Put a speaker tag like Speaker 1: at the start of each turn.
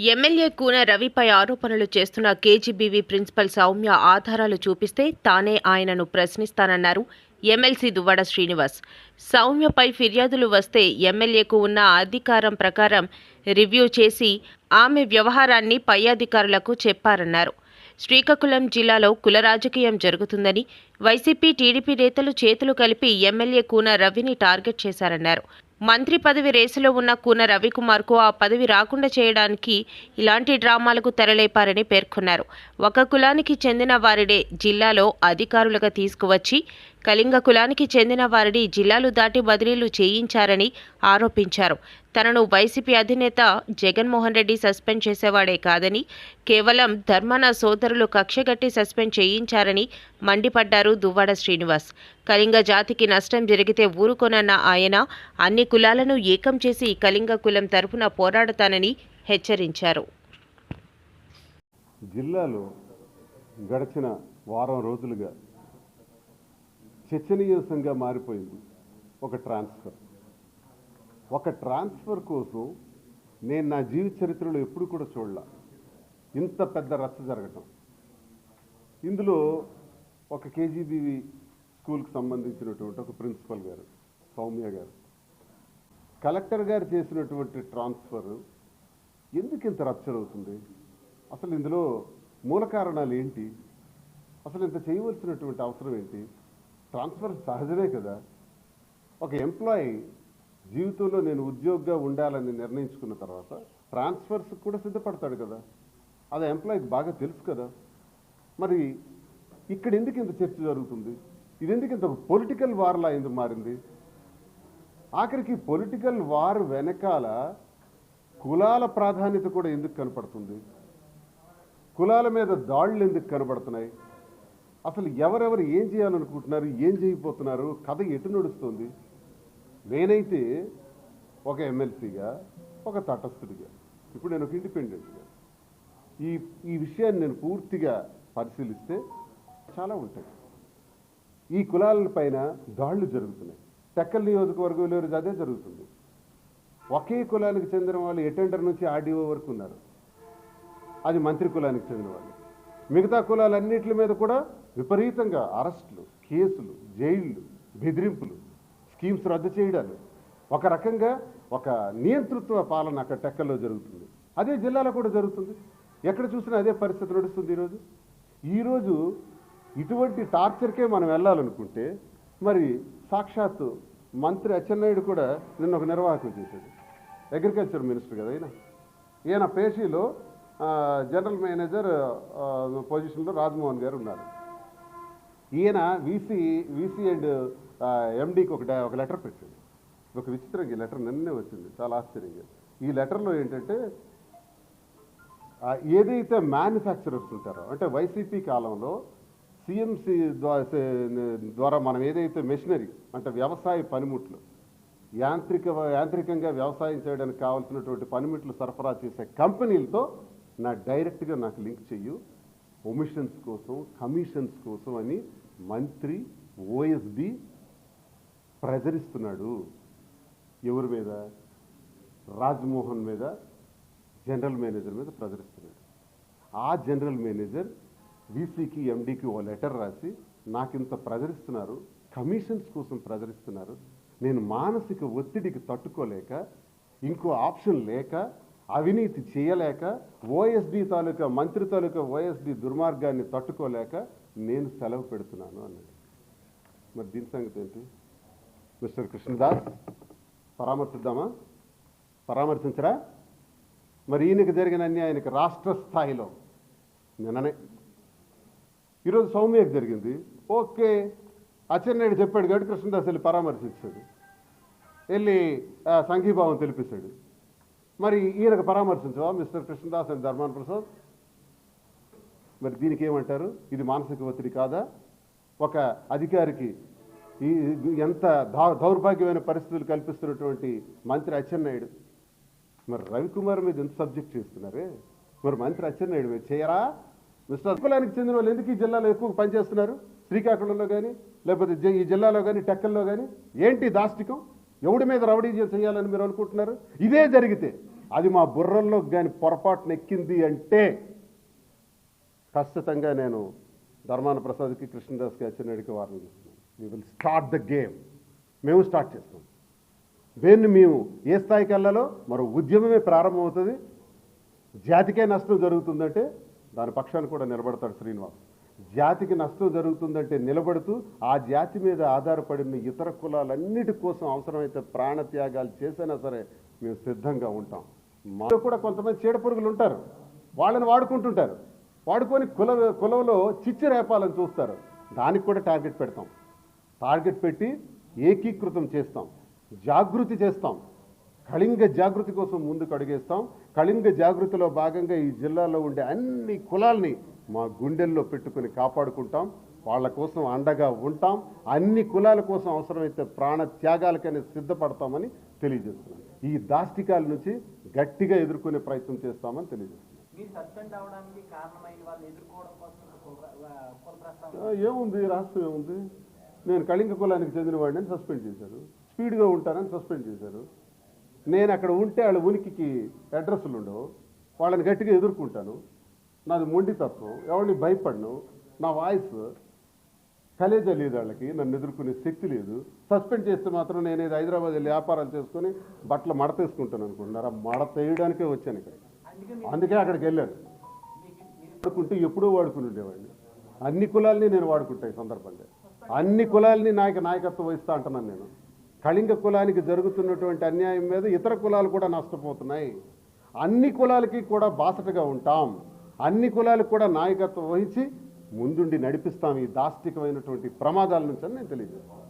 Speaker 1: MLA Koona రవిపై ఆరోపణలు చేస్తున్న KGBV principal Soumya ఆధారాలు చూపిస్తే తానే ఆయనను ప్రశ్నిస్తానన్నారు ఎమ్మెల్సీ దువ్వాడ శ్రీనివాస్. సౌమ్యపై ఫిర్యాదులు వస్తే ఎమ్మెల్యేకు ఉన్న అధికారం ప్రకారం రివ్యూ చేసి ఆమె వ్యవహారాన్ని పై అధికారులకు చెప్పారన్నారు. శ్రీకాకుళం జిల్లాలో కుల రాజకీయం జరుగుతుందని వైసీపీ టీడీపీ నేతలు చేతులు కలిపి ఎమ్మెల్యే కూన రవిని టార్గెట్ చేశారన్నారు. మంత్రి పదవి రేసులో ఉన్న కూన రవికుమార్కు ఆ పదవి రాకుండా చేయడానికి ఇలాంటి డ్రామాలకు తెరలేపారని పేర్కొన్నారు. ఒక కులానికి చెందిన వారిడే జిల్లాలో అధికారులుగా తీసుకువచ్చి కళింగ కులానికి చెందిన వారిని జిల్లాలు దాటి బదిలీలు చేయించారని ఆరోపించారు. తనను వైసీపీ అధినేత జగన్మోహన్ రెడ్డి సస్పెండ్ చేసేవాడే కాదని కేవలం ధర్మన సోదరులు కక్షగట్టి సస్పెండ్ చేయించారని మండిపడ్డారు దువ్వాడ శ్రీనివాస్. కళింగ జాతికి నష్టం జరిగితే ఊరుకొనన్న ఆయన అన్ని కులాలను ఏకం చేసి కళింగ కులం తరపున పోరాడతానని హెచ్చరించారు.
Speaker 2: జిల్లాలో గడిచిన వారం రోజులుగా చర్చనీయాంశంగా మారిపోయింది ఒక ట్రాన్స్ఫర్. ఒక ట్రాన్స్ఫర్ కోసం నేను నా జీవిత చరిత్రలో ఎప్పుడు కూడా చూడలా. ఇంత పెద్ద రచ్చ జరగటం. ఇందులో ఒక కేజీబీవి స్కూల్కి సంబంధించినటువంటి ఒక ప్రిన్సిపల్ గారు సౌమ్య గారు. కలెక్టర్ గారు చేసినటువంటి ట్రాన్స్ఫర్ ఎందుకు ఇంత రచ్చర్ అవుతుంది అసలు ఇందులో మూల కారణాలు ఏంటి? అసలు ఇంత చేయవలసినటువంటి అవసరం ఏంటి? ట్రాన్స్ఫర్ సహజమే కదా. ఒక ఎంప్లాయీ జీవితంలో నేను ఉద్యోగిగా ఉండాలని నిర్ణయించుకున్న తర్వాత ట్రాన్స్ఫర్స్ కూడా సిద్ధపడతాడు కదా. అది ఎంప్లాయీకి బాగా తెలుసు కదా. మరి ఇక్కడ ఎందుకు ఇంత చర్చ జరుగుతుంది? ఇది ఎందుకు ఇంత పొలిటికల్ వార్లా ఎందుకు మారింది? ఆఖరికి పొలిటికల్ వార్ వెనకాల కులాల ప్రాధాన్యత కూడా ఎందుకు కనపడుతుంది? కులాల మీద దాడులు ఎందుకు కనబడుతున్నాయి? అసలు ఎవరెవరు ఏం చేయాలనుకుంటున్నారు ఏం చేయబోతున్నారు కథ ఎటు నడుస్తుంది? నేనైతే ఒక ఎమ్మెల్సీగా ఒక తటస్థుడిగా ఇప్పుడు నేను ఒక ఇండిపెండెంట్గా. ఈ ఈ విషయాన్ని నేను పూర్తిగా పరిశీలిస్తే చాలా ఉంటాయి. ఈ కులాల పైన జరుగుతున్నాయి. టెక్కల్ నియోజకవర్గంలో ఈరోజు అదే జరుగుతుంది. ఒకే కులానికి చెందిన వాళ్ళు ఎటెండర్ నుంచి ఆర్డీఓ వరకు ఉన్నారు. అది మంత్రి కులానికి చెందిన వాళ్ళు. మిగతా కులాలన్నిటి మీద కూడా విపరీతంగా అరెస్టులు కేసులు జైళ్ళు బెదిరింపులు స్కీమ్స్ రద్దు చేయడాలు. ఒక రకంగా ఒక నియంతృత్వ పాలన అక్కడ టెక్కల్లో జరుగుతుంది. అదే జిల్లాలో కూడా జరుగుతుంది. ఎక్కడ చూసినా అదే పరిస్థితి నడుస్తుంది ఈరోజు. ఈరోజు ఇటువంటి టార్చర్కే మనం వెళ్ళాలనుకుంటే మరి సాక్షాత్తు మంత్రి అచ్చెన్నాయుడు కూడా నిన్న ఒక నిర్వాహకం చేశాడు. అగ్రికల్చర్ మినిస్టర్ కదా ఈయన. ఈయన పేషీలో జనరల్ మేనేజర్ పొజిషన్లో రాజ్మోహన్ గారు ఉన్నారు. ఈయన వీసీ వీసీ అండ్ ఎండీకి ఒక ఒక లెటర్ పెట్టింది ఒక విచిత్రంగా ఈ లెటర్ నిన్నే వచ్చింది. చాలా ఆశ్చర్యంగా. ఈ లెటర్లో ఏంటంటే ఏదైతే మ్యానుఫ్యాక్చరర్స్ ఉంటారో అంటే వైసీపీ కాలంలో సిఎంసి ద్వారా మనం ఏదైతే మెషినరీ అంటే వ్యవసాయ పనిముట్లు యాంత్రిక యాంత్రికంగా వ్యవసాయం చేయడానికి కావాల్సినటువంటి పనిముట్లు సరఫరా చేసే కంపెనీలతో నా డైరెక్ట్గా నాకు లింక్ చెయ్యు. ఒమిషన్స్ కోసం కమిషన్స్ కోసం అని మంత్రి ఓఎస్డి ప్రజరిస్తున్నాడు. ఎవరి మీద? రాజ్మోహన్ మీద జనరల్ మేనేజర్ మీద ప్రజరిస్తున్నాడు. ఆ జనరల్ మేనేజర్ వీసీకి ఎండీకి ఓ లెటర్ రాసి నాకు ఇంత ప్రజరిస్తున్నారు కమిషన్స్ కోసం ప్రజరిస్తున్నారు. నేను మానసిక ఒత్తిడికి తట్టుకోలేక ఇంకో ఆప్షన్ లేక అవినీతి చేయలేక ఓఎస్డి తాలూకా మంత్రి తాలూకా ఓఎస్డి దుర్మార్గాన్ని తట్టుకోలేక నేను సెలవు పెడుతున్నాను అన్నాడు. మరి దీని సంగతి ఏంటి? మిస్టర్ కృష్ణదాస్ పరామర్శిద్దామా? పరామర్శించరా? మరి ఈయనకి జరిగిన అన్యాయానికి రాష్ట్ర స్థాయిలో నిన్ననే. ఈరోజు సౌమ్యకు జరిగింది. ఓకే. అచ్చెన్నాయుడు చెప్పాడు కాబట్టి కృష్ణదాస్ వెళ్ళి పరామర్శించాడు. వెళ్ళి సంఘీభావం తెలిపిస్తాడు మరి ఈయనకు పరామర్శించవా మిస్టర్ కృష్ణదాస్ అండ్ ధర్మాన్ ప్రసాద్? మరి దీనికి ఏమంటారు? ఇది మానసిక ఒత్తిడి కాదా? ఒక అధికారికి ఈ ఎంత దౌర్భాగ్యమైన పరిస్థితులు కల్పిస్తున్నటువంటి మంత్రి అచ్చెన్నాయుడు. మరి రవికుమార్ మీద ఎంత సబ్జెక్ట్ చేస్తున్నారే? మరి మంత్రి అచ్చెన్నాయుడు మీద చేయరా? మిస్టర్ కులానికి చెందిన వాళ్ళు ఎందుకు ఈ జిల్లాలో ఎక్కువ పనిచేస్తున్నారు? శ్రీకాకుళంలో కానీ లేకపోతే ఈ జిల్లాలో కానీ టెక్కల్లో కానీ ఏంటి దాష్టికం? ఎవడి మీద రౌడీ చేయాలని మీరు అనుకుంటున్నారు? ఇదే జరిగితే అది మా బుర్రల్లో కానీ పొరపాటున ఎక్కింది అంటే ఖచ్చితంగా నేను ధర్మాన ప్రసాద్కి కృష్ణదాస్కి అచ్చెన్నాయుడికి వార్నింగ్ ఇస్తున్నాను. We will start the game మేము స్టార్ట్ చేస్తాం. దేన్ని మేము ఏ స్థాయికి వెళ్ళాలో మరో ఉద్యమమే ప్రారంభమవుతుంది. జాతికే నష్టం జరుగుతుందంటే దాని పక్షాన్ని కూడా నిలబడతాడు శ్రీనివాస్. జాతికి నష్టం జరుగుతుందంటే నిలబడుతూ ఆ జాతి మీద ఆధారపడిన ఇతర కులాలన్నిటి కోసం అవసరమైతే ప్రాణత్యాగాలు చేసైనా సరే మేము సిద్ధంగా ఉంటాం. మాలో కూడా కొంతమంది చీడపురుగులు ఉంటారు. వాళ్ళని వాడుకుంటుంటారు. వాడుకొని కుల కులంలో చిచ్చు రేపాలని చూస్తారు. దానికి కూడా టార్గెట్ పెడతాం. టార్గెట్ పెట్టి ఏకీకృతం చేస్తాం. జాగృతి చేస్తాం. కళింగ జాగృతి కోసం ముందుకు అడుగేస్తాం. కళింగ జాగృతిలో భాగంగా ఈ జిల్లాలో ఉండే అన్ని కులాల్ని మా గుండెల్లో పెట్టుకుని కాపాడుకుంటాం. వాళ్ళ కోసం అండగా ఉంటాం. అన్ని కులాల కోసం అవసరమైతే ప్రాణ త్యాగాలకైనా సిద్ధపడతామని తెలియజేస్తున్నాం. ఈ దాష్టికాల నుంచి గట్టిగా ఎదుర్కొనే ప్రయత్నం చేస్తామని తెలియజేస్తున్నాం. ఏముంది? రాష్ట్రం ఏముంది? నేను కళింగ కులానికి చెందిన వాడిని సస్పెండ్ చేశారు. స్పీడ్గా ఉంటానని సస్పెండ్ చేశారు. నేను అక్కడ ఉంటే వాళ్ళ ఉనికికి అడ్రస్లు ఉండవు. వాళ్ళని గట్టిగా ఎదుర్కొంటాను. నాది మొండితత్వం ఎవరిని భయపడను నా వాయిస్ కలేజా లేదు వాళ్ళకి నన్ను ఎదుర్కొనే శక్తి లేదు. సస్పెండ్ చేస్తే మాత్రం నేను ఏదో హైదరాబాద్ వెళ్ళి వ్యాపారాలు చేసుకొని బట్టలు మడతేసుకుంటాను అనుకుంటున్నారా. మడత వేయడానికే వచ్చాను ఇక్కడ
Speaker 3: అందుకే
Speaker 2: అక్కడికి వెళ్ళాను. వాడుకుంటే ఎప్పుడూ వాడుకుని ఉండేవాడిని. అన్ని కులాల్ని నేను వాడుకుంటాయి ఈ సందర్భంగా. అన్ని కులాల్ని నాయక నాయకత్వం వహిస్తా అంటున్నాను నేను. కళింగ కులానికి జరుగుతున్నటువంటి అన్యాయం మీద ఇతర కులాలు కూడా నష్టపోతున్నాయి. అన్ని కులాలకి కూడా బాసటగా ఉంటాం. అన్ని కులాలకు కూడా నాయకత్వం వహించి ముందుండి నడిపిస్తాం ఈ దాష్టికమైనటువంటి ప్రమాదాల నుంచి అని నేను తెలియజేస్తాను